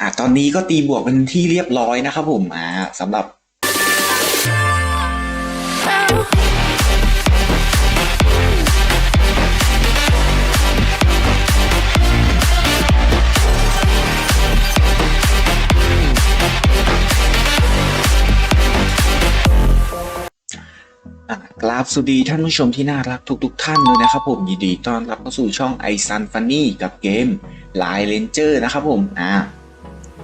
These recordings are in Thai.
อ่าตอนนี้ก็ตีบวกเป็นที่เรียบร้อยนะครับผมอ่าสำหรับอะกราบสวัสดีท่านผู้ชมที่น่ารักทุกๆทท่านเลยนะครับผมยินดีต้อนรับเข้าสู่ช่อง i Sun Funny กับเกม Line Ranger นะครับผมอ่า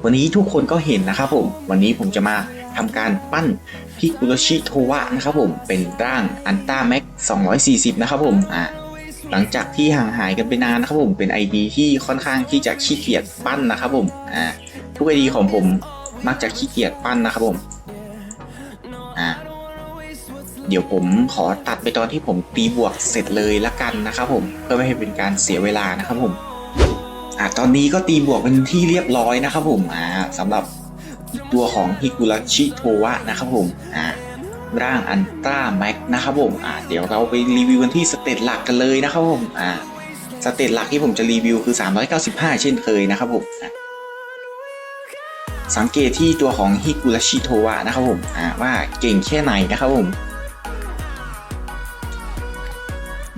วันนี้ทุกคนก็เห็นนะครับผมวันนี้ผมจะมาทำการปั้นพิกุโรชิโทวะนะครับผมเป็นร่างอันต้าแม็ก240 นะครับผมอ่าหลังจากที่ห่างหายกันไปนานนะครับผมเป็น ID ที่ค่อนข้างที่จะขี้เกียจปั้นนะครับผมอ่าทุก ID ของผมมักจะขี้เกียจปั้นนะครับผมอ่าเดี๋ยวผมขอตัดไปตอนที่ผมตีบวกเสร็จเลยละกันนะครับผมเพื่อไม่ให้เป็นการเสียเวลานะครับผม อ่าตอนนี้ก็ตีบวกเป็นที่เรียบร้อยนะครับผมอ่าสำหรับตัวของฮิกุระชิโทวะนะครับผมอ่าร่างอันตราแม็กนะครับผมอ่าเดี๋ยวเราไปรีวิวกันที่สเตตหลักกันเลยนะครับผมอ่าสเตตหลักที่ผมจะรีวิวคือ 395 เช่นเคยนะครับผมสังเกตที่ตัวของฮิกุระชิโทวะนะครับผมอ่าว่าเก่งแค่ไหนนะครับผม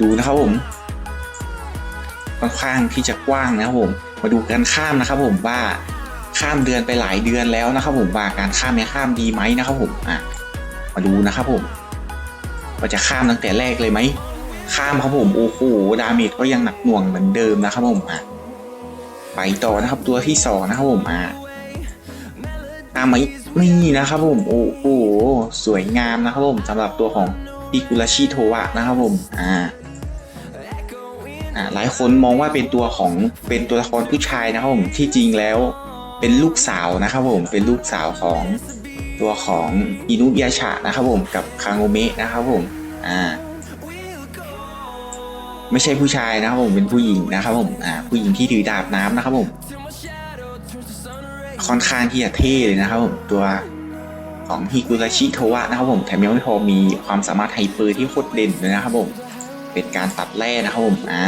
ดูนะครับผม ค่อนข้างที่จะกว้างนะครับผมมาดูการข้ามนะครับ ผมว่าข้ามเดือนไปหลายเดือนแล้วนะครับ ผมว่าการข้ามเนี่ยข้ามดีไหมนะครับ ผมอะมาดูนะครับผมว่าจะข้ามตั้งแต่แรกเลยไหมข้ามครับผมโอ้โหดาเมจก็ยังหนักหน่วงเหมือนเดิมนะครับผมอะไปต่อนะครับตัวที่สองนะครับผมอะตามไหมนี่นะครับผมโอ้โหสวยงามนะครับผมสำหรับตัวของอิกุราชิโทวะนะครับผมอ่า อ่าหลายคนมองว่าเป็นตัวของเป็นตัวละครผู้ชายนะครับผมที่จริงแล้วเป็นลูกสาวนะครับผมเป็นลูกสาวของตัวของอินุยาชะนะครับผมกับคางโงเมะนะครับผมอ่าไม่ใช่ผู้ชายนะครับผมเป็นผู้หญิงนะครับผมอ่าผู้หญิงที่ถือดาบน้ำนะครับผมค่อนข้างที่จะเท่เลยนะครับผมตัวของฮิกุราชิโทวะนะครับผมแถมยังไม่พอมีความสามารถไฮเปอร์ที่โคตรเด่นเลยนะครับผม เป็นการตัดแร่นะครับผมอ่า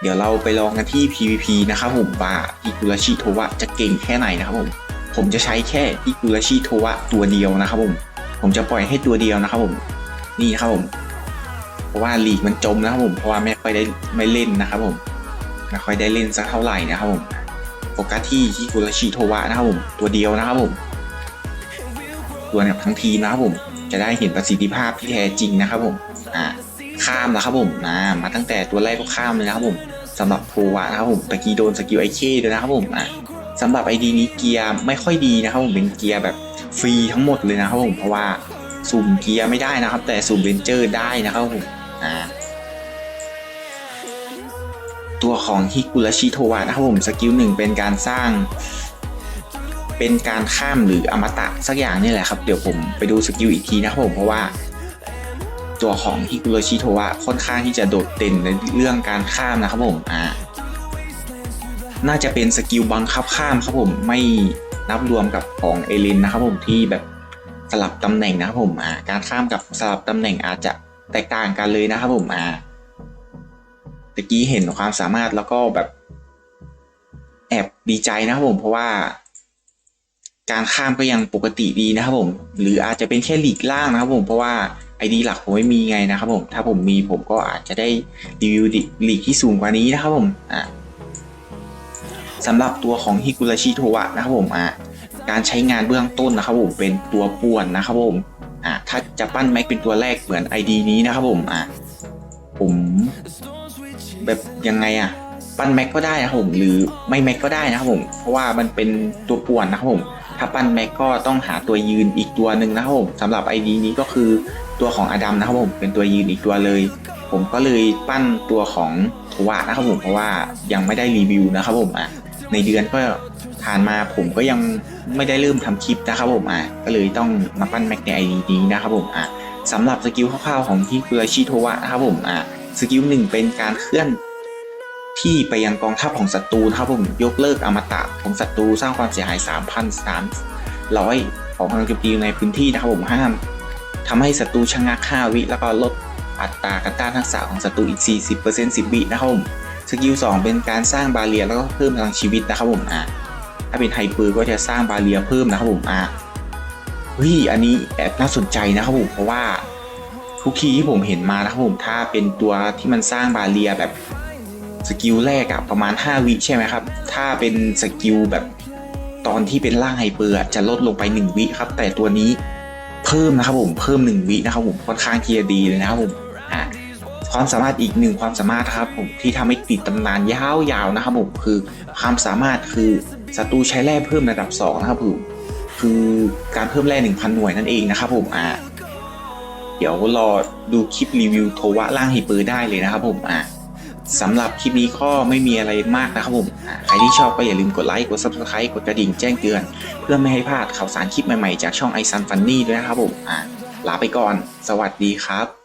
เดี๋ยวเราไปลองกันที่ PVP นะครับผมว่าฮิกุราชิโทวะจะเก่งแค่ไหนนะครับผม ผมจะใช้แค่ฮิกุราชิโทวะตัวเดียวนะครับผม ผมจะปล่อยให้ตัวเดียวนะครับผม นี่ครับผม เพราะว่าลีกมันจมนะครับผม เพราะว่าไม่ค่อยได้ไม่เล่นนะครับผม ไม่ค่อยได้เล่นสักเท่าไหร่นะครับผม โฟกัสที่ฮิกุระชิโทวะนะครับผม ตัวเดียวนะครับผม ตัวเนี่ยทั้งทีมนะครับผม จะได้เห็นประสิทธิภาพที่แท้จริงนะครับผมอ่าข้ามนะครับผมอ่ามาตั้งแต่ตัวแรกก็ข้ามเลยนะครับผมสำหรับโทวะนะครับผมตะกี้โดนสกิลไอเคด้วยนะครับผมอ่าสำหรับไอดีนี้เกียร์ไม่ค่อยดีนะครับผมเป็นเกียร์แบบฟรีทั้งหมดเลยนะครับผมเพราะว่าสุ่มเกียร์ไม่ได้นะครับ แต่สุ่มเรนเจอร์ได้นะครับผมอ่าตัวของฮิกุระชิโทวะนะครับผมสกิลหนึ่งเป็นการสร้าง เป็นการข้ามหรืออมตะสักอย่างนี่แหละครับ เดี๋ยวผมไปดูสกิลอีกทีนะครับผมเพราะว่า ตัวของฮิกุโรชิโทวะค่อนข้างที่จะโดดเด่นในเรื่องการข้ามนะครับผมอ่าน่าจะเป็นสกิลบังคับข้ามครับผมไม่นับรวมกับของเอลินนะครับผมที่แบบสลับตำแหน่งนะครับผมอ่าการข้ามกับสลับตำแหน่งอาจจะแตกต่างกันเลยนะครับผมอ่าตะกี้เห็นความสามารถแล้วก็แบบแอบดีใจนะครับผมเพราะว่า การข้ามก็ยังปกติดีนะครับผม หรืออาจจะเป็นแค่หลีกล่างนะครับผม เพราะว่าไอดีหลักผมไม่มีไงนะครับผม ถ้าผมมีผมก็อาจจะได้รีวิวหลีกที่สูงกว่านี้นะครับผมอ่าสำหรับตัวของฮิกุระชิโทวะนะครับผมอ่าการใช้งานเบื้องต้นนะครับผมเป็นตัวป่วนนะครับผมอ่าถ้าจะปั้นแม็กเป็นตัวแรกเหมือน ID นี้นะครับผมอ่าผมแบบยังไงอะ ปั้นแม็กก็ได้นะครับผมหรือไม่แม็กก็ได้นะครับผม เพราะว่ามันเป็นตัวป่วนนะครับผม ถ้าปั้นแม็กก็ต้องหาตัวยืนอีกตัวหนึ่งนะครับผมสำหรับไอดีนี้ก็คือตัวของอดัมนะครับผมเป็นตัวยืนอีกตัวเลย ผมก็เลยปั้นตัวของโทวะนะครับผมเพราะว่ายังไม่ได้รีวิวนะครับผมอะในเดือนก็ผ่านมาผมก็ยังไม่ได้เริ่มทำคลิปนะครับผมอะก็เลยต้องมาปั้นแม็กในไอดีนี้นะครับผมอะสำหรับสกิลคร่าวๆของที่เกลือชิโทวะนะครับผมอะสกิลหนึ่งเป็นการเคลื่อน ที่ไปยังกองทัพของศัตรูนะครับผมยกเลิกอมตะของศัตรูสร้างความเสียหาย 3,300 ของพลังโจมตีในพื้นที่นะครับผมห้ามทำให้ศัตรูชะงัก5วิแล้วก็ลดอัตราการต้านทักษะของศัตรูอีก 40% 10วินะครับผมสกิลสองเป็นการสร้างบาเรียแล้วก็เพิ่มพลังชีวิตนะครับผมอะถ้าเป็นไฮเปอร์ก็จะสร้างบาเรียเพิ่มนะครับผมอะเฮ้ยอันนี้แอบน่าสนใจนะครับผมเพราะว่าทุกทีที่ผมเห็นมานะครับผมถ้าเป็นตัวที่มันสร้างบาเรียแบบ สกิลแรกอะประมาณ 5 วิใช่ไหมครับ ถ้าเป็นสกิลแบบตอนที่เป็นร่างไฮเปอร์จะลดลงไป 1 วิครับ แต่ตัวนี้เพิ่มนะครับผมเพิ่ม 1 วินะครับผมค่อนข้างที่จะดีเลยนะครับผมอะความสามารถอีกหนึ่งความสามารถครับผมที่ทำให้ติดตำนานยาวๆนะครับผมคือความสามารถคือศัตรูใช้แร่เพิ่มระดับ 2 นะครับผมคือการเพิ่มแร่1,000 หน่วยนั่นเองนะครับผมอ่าเดี๋ยวรอดูคลิปรีวิวโทวะล่างไฮเปอร์ได้เลยนะครับผมอ่า สำหรับคลิปนี้ก็ไม่มีอะไรมากนะครับผมใครที่ชอบก็อย่าลืมกดไลค์กด subscribe กดกระดิ่งแจ้งเตือน เพื่อไม่ให้พลาดข่าวสารคลิปใหม่ๆ จากช่องไอซันฟันนี่ด้วยนะครับผมลาไปก่อน สวัสดีครับ